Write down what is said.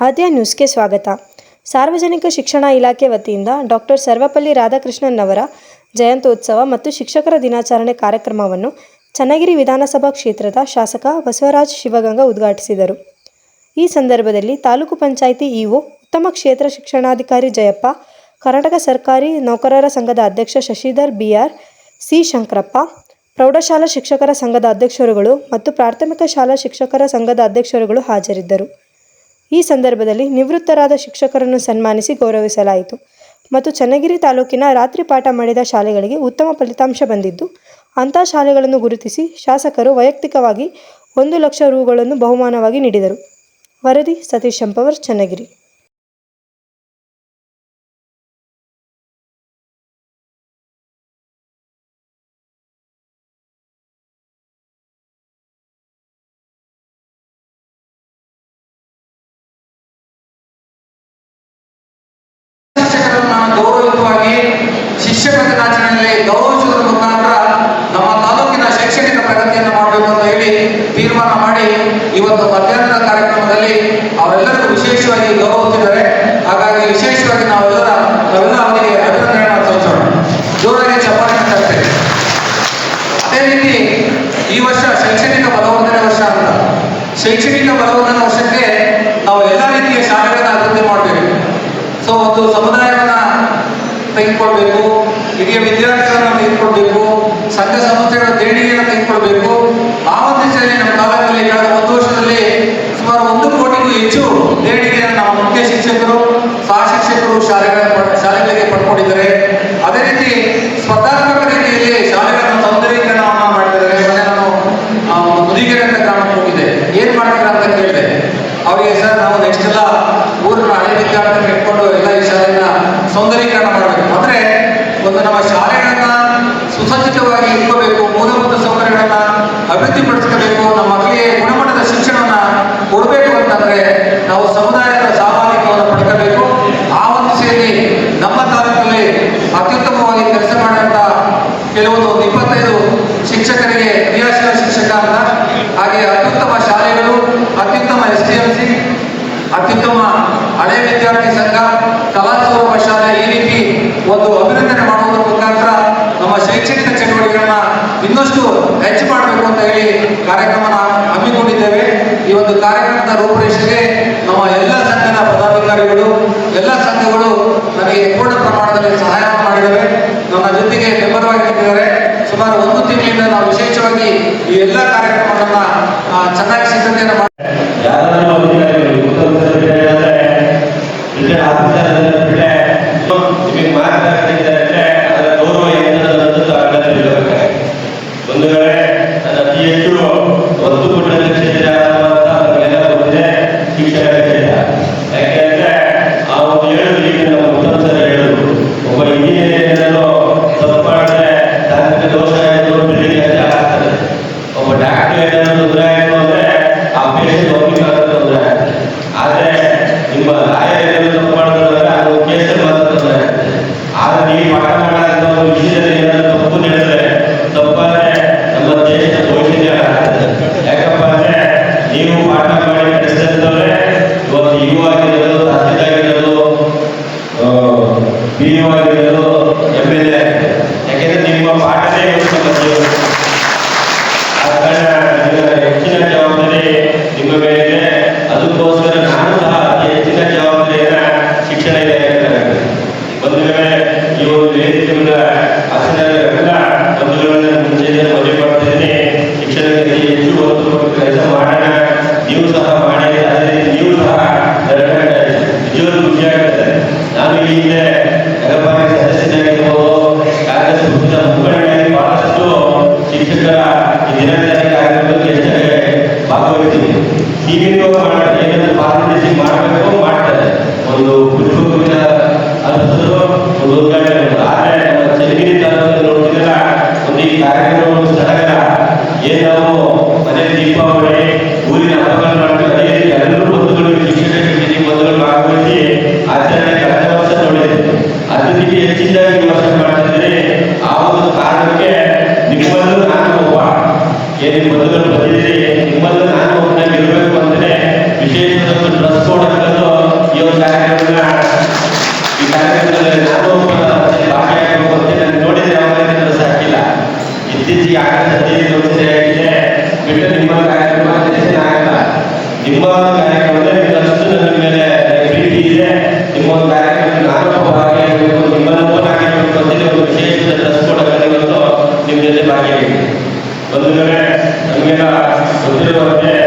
ಆದ್ಯ ನ್ಯೂಸ್ಗೆ ಸ್ವಾಗತ. ಸಾರ್ವಜನಿಕ ಶಿಕ್ಷಣ ಇಲಾಖೆ ವತಿಯಿಂದ ಡಾಕ್ಟರ್ ಸರ್ವಪಲ್ಲಿ ರಾಧಾಕೃಷ್ಣನ್ ಅವರ ಜಯಂತ್ಯೋತ್ಸವ ಮತ್ತು ಶಿಕ್ಷಕರ ದಿನಾಚರಣೆ ಕಾರ್ಯಕ್ರಮವನ್ನು ಚನ್ನಗಿರಿ ವಿಧಾನಸಭಾ ಕ್ಷೇತ್ರದ ಶಾಸಕ ಬಸವರಾಜ್ ಶಿವಗಂಗಾ ಉದ್ಘಾಟಿಸಿದರು. ಈ ಸಂದರ್ಭದಲ್ಲಿ ತಾಲೂಕು ಪಂಚಾಯಿತಿ ಇಒ ಉತ್ತಮ ಕ್ಷೇತ್ರ ಶಿಕ್ಷಣಾಧಿಕಾರಿ ಜಯಪ್ಪ, ಕರ್ನಾಟಕ ಸರ್ಕಾರಿ ನೌಕರರ ಸಂಘದ ಅಧ್ಯಕ್ಷ ಶಶಿಧರ್ ಬಿಆರ್ ಸಿ. ಶಂಕರಪ್ಪ, ಪ್ರೌಢಶಾಲಾ ಶಿಕ್ಷಕರ ಸಂಘದ ಅಧ್ಯಕ್ಷರುಗಳು ಮತ್ತು ಪ್ರಾಥಮಿಕ ಶಾಲಾ ಶಿಕ್ಷಕರ ಸಂಘದ ಅಧ್ಯಕ್ಷರುಗಳು ಹಾಜರಿದ್ದರು. ಈ ಸಂದರ್ಭದಲ್ಲಿ ನಿವೃತ್ತರಾದ ಶಿಕ್ಷಕರನ್ನು ಸನ್ಮಾನಿಸಿ ಗೌರವಿಸಲಾಯಿತು. ಮತ್ತು ಚನ್ನಗಿರಿ ತಾಲೂಕಿನ ರಾತ್ರಿ ಪಾಠ ಮಾಡಿದ ಶಾಲೆಗಳಿಗೆ ಉತ್ತಮ ಫಲಿತಾಂಶ ಬಂದಿದ್ದು, ಅಂಥ ಶಾಲೆಗಳನ್ನು ಗುರುತಿಸಿ ಶಾಸಕರು ವೈಯಕ್ತಿಕವಾಗಿ ಒಂದು ಲಕ್ಷ ರೂಗಳನ್ನು ಬಹುಮಾನವಾಗಿ ನೀಡಿದರು. ವರದಿ ಸತೀಶ್ ಶಂಪವರ್, ಚನ್ನಗಿರಿ. ಗೌರವಯುತವಾಗಿ ಶಿಷ್ಯ ದಿನಾಚರಣೆಯಲ್ಲಿ ಗೌರವಿಸುವುದರ ಮುಖಾಂತರ ನಮ್ಮ ತಾಲೂಕಿನ ಶೈಕ್ಷಣಿಕ ಪ್ರಗತಿಯನ್ನು ಮಾಡಬೇಕು ಅಂತ ಹೇಳಿ ತೀರ್ಮಾನ ಮಾಡಿ ಇವತ್ತು ಮಧ್ಯಾಹ್ನದ ಕಾರ್ಯಕ್ರಮದಲ್ಲಿ ಅವರೆಲ್ಲರಿಗೂ ವಿಶೇಷವಾಗಿ ಗೌರವಿಸಿದ್ದಾರೆ ಹಾಗಾಗಿ ವಿಶೇಷವಾಗಿ ನಾವೆಲ್ಲರ ನಾವೆಲ್ಲ ಅವರಿಗೆ ಅಭಿನಂದನೆಗಳನ್ನು ಸಲ್ಲಿಸೋಣ ಜೋರಾಗಿ ಚಪ್ಪಾಳೆ ತರ್ತೇವೆ ಅದೇ ರೀತಿ ಈ ವರ್ಷ ಶೈಕ್ಷಣಿಕ ಬಲವರ್ಧನೆ ವರ್ಷ ಅಂತ ಶೈಕ್ಷಣಿಕ ಬಲವರ್ಧನೆ ವರ್ಷಕ್ಕೆ ನಾವು ಎಲ್ಲ ರೀತಿಯ ಶಾಲೆಗಳನ್ನ ಅಭಿವೃದ್ಧಿ ಮಾಡಬೇಕು ಸೊ ಒಂದು ಸಮುದಾಯವನ್ನ ತೆಗೆದುಕೊಳ್ಬೇಕು ಹಿರಿಯ ವಿದ್ಯಾರ್ಥಿಗಳನ್ನ ತೆಗೆದುಕೊಳ್ಬೇಕು ಸಂಘ ಸಂಸ್ಥೆಗಳ ದೇಣಿಗೆಯನ್ನು ತೆಗೆದುಕೊಳ್ಬೇಕು ದಿಶೆಯಲ್ಲಿ ನಮ್ಮ ಕಾಲದಲ್ಲಿ ಕಳೆದ ಒಂದು ವರ್ಷದಲ್ಲಿ ಸುಮಾರು ಒಂದು ಕೋಟಿಗೂ ಹೆಚ್ಚು ದೇಣಿಗೆಯನ್ನು ನಮ್ಮ ಮುಖ್ಯ ಶಿಕ್ಷಕರು, ಸಹ ಶಿಕ್ಷಕರು ಶಾಲೆಗಳ ಶಾಲೆಗಳಿಗೆ ಪಡ್ಕೊಂಡಿದ್ದಾರೆ. ಅದೇ ರೀತಿ ಸ್ಪರ್ಧಾತ್ಮಕ ರೀತಿಯಲ್ಲಿ ಶಾಲೆಗಳನ್ನು ಸೌಂದರ್ಯೀಕರಣವನ್ನು ಮಾಡಿದ್ದಾರೆ. ಮೊನ್ನೆ ನಾನು ಮುದಿಗೆರೆ ಅಂತ ಗ್ರಾಮಕ್ಕೆ ಹೋಗಿದ್ದೆ. ಏನ್ ಮಾಡ್ತೀರಾ ಅಂತ ಕೇಳಿದೆ. ಅವರಿಗೆ, ಸರ್, ನಾವು ನೆಕ್ಸ್ಟ್ ಎಲ್ಲ ಊರಿನ ಹಳೆ ವಿದ್ಯಾರ್ಥಿಗಳು ಇಟ್ಕೊಂಡು ಎಲ್ಲ ಈ ಶಾಲೆಯನ್ನ ಸೌಂದರ್ಯೀಕರಣ ಮಾಡಬೇಕು. ಅಂದ್ರೆ ಒಂದು ನಮ್ಮ ಶಾಲೆಗಳನ್ನ ಸುಸಜ್ಜಿತವಾಗಿ ಇಟ್ಕೋಬೇಕು, ಮೂಲಭೂತ ಸೌಕರ್ಯಗಳನ್ನ ಅಭಿವೃದ್ಧಿಪಡಿಸ್ಕೋಬೇಕು, ನಮ್ಮ ಮಕ್ಕಳಿಗೆ ಗುಣಮಟ್ಟದ ಶಿಕ್ಷಣವನ್ನ ಕೊಡಬೇಕು ಅಂತಂದ್ರೆ ನಾವು ಸಮುದಾಯದ ಸಾಮಾಜಿಕವನ್ನು ಪಡ್ಕೋಬೇಕು. ಆ ಒಂದು ದಿಸೆಯಲ್ಲಿ ನಮ್ಮ ತಾಲೂಕಲ್ಲಿ ಅತ್ಯುತ್ತಮವಾಗಿ ಕೆಲಸ ಮಾಡಿದಂತ ಕೆಲವೊಂದು ಒಂದು ಇಪ್ಪತ್ತೈದು ಶಿಕ್ಷಕರಿಗೆ ಕ್ರಿಯಾಶೀಲ ಶಿಕ್ಷಕ ಅಂತ ಹಾಗೆ ಅತ್ಯುತ್ತಮ ಶಾಲೆಗಳು ಅತ್ಯುತ್ತಮ ಎಸ್ ಡಿ ಎಂ ಸಿ ಅತ್ಯುತ್ತಮ ಹಳೆ ವಿದ್ಯಾರ್ಥಿ ಸಂಘ ಕಲಾಸೌರಭ ಶಾಲೆ ಈ ರೀತಿ ಒಂದು ಅಭಿನಂದನೆ ಮಾಡುವುದರ ಮುಖಾಂತರ ನಮ್ಮ ಶೈಕ್ಷಣಿಕ ಚಟುವಟಿಕೆಗಳನ್ನ ಇನ್ನಷ್ಟು ಹೆಚ್ಚು ಮಾಡಬೇಕು ಅಂತ ಹೇಳಿ ಕಾರ್ಯಕ್ರಮನ ಹಮ್ಮಿಕೊಂಡಿದ್ದೇವೆ ಈ ಒಂದು ಕಾರ್ಯಕ್ರಮದ ರೂಪುರೇಷೆಗೆ ನಮ್ಮ ಎಲ್ಲ ಸಂಘದ ಪದಾಧಿಕಾರಿಗಳು, ಎಲ್ಲ ಸಂಘಗಳು ನಮಗೆ ಪೂರ್ಣ ಪ್ರಮಾಣದಲ್ಲಿ ಸಹಾಯ ಮಾಡಿದ್ದಾರೆ. ನನ್ನ ಜೊತೆಗೆ ಬೆಂಬಲವಾಗಿ ಆಗಿದ್ದಾರೆ ಸುಮಾರು ಒಂದು ತಿಂಗಳಿಂದ ನಾವು ವಿಶೇಷವಾಗಿ ಈ ಎಲ್ಲ ಕಾರ್ಯಕ್ರಮಗಳನ್ನ ಚೆನ್ನಾಗಿ ಸಿದ್ಧತೆಯನ್ನು ಮಾಡಿ ನೀವು ಪಾಠ ಮಾಡಂತ ತಪ್ಪು ನಡೆದರೆ ತಪ್ಪಾದ್ರೆ ನಮ್ಮ ದೇಶದ ಯಾಕಪ್ಪ ಅಂದ್ರೆ ನೀವು ಪಾಠ ಮಾಡಿ ನಡೆಸಿದವ್ರೆ ಇವತ್ತು ಆಗಿರೋದು ರಾಜ್ಯದಾಗಿರೋದು ಪಿ ಯು ಆಗಿರೋದು ಎಂ ಎಲ್ ಎ ಪಾಲಿಟಿಷನ್ ಮಾಡಬೇಕು, ಮಾಡ್ತಾರೆ. ಒಂದು ಪುಷ್ಪಗುಚ್ಛ ಅರ್ಪಿಸಿದ್ರು ಒಂದು ಉದ್ಘಾಟನೆ ಆದರೆ ಒಂದು ದೀಪಾವಳಿ, ಊರಿನ ಅದೇ ಎಲ್ಲರೂ ಬಂಧುಗಳು ಆಚರಣೆ ಆ ಒಂದು ಕಾರಣಕ್ಕೆ ನಿಮ್ಮಲ್ಲೂ ನಾನು ಒಬ್ಬ. ಏನು ಬಂಧುಗಳು ಬಂದಿದ್ದೀರಿ ನಾನು ವಿಶೇಷ ಡ್ರೆಸ್ ಕೋಡ್ ಅಂತಂದು ಈ ಒಂದು ಕಾರ್ಯಕ್ರಮ ಈ ಕಾರ್ಯಕ್ರಮದಲ್ಲಿ ನಾನು ಭಾಗಿಯಾಗಬೇಕು ಅಂತ ನಾನು ನೋಡಿದ್ರೆ ಯಾವಾಗ ಕೆಲಸ ಆಗಿಲ್ಲ ಇತ್ತೀಚೆಗೆ ನಿಮ್ಮ ಕಾರ್ಯಕ್ರಮ ಸೆಲೆಕ್ಷನ್ ನಿಮ್ಮ ಕಾರ್ಯಕ್ರಮದಲ್ಲಿ ಮೇಲೆ ಪ್ರೀತಿ ಇದೆ ನಿಮ್ಮ ಕಾರ್ಯಕ್ರಮ ವಿಶೇಷ ನಮಗೆಲ್ಲ ಗೊತ್ತಿರುವಂತೆ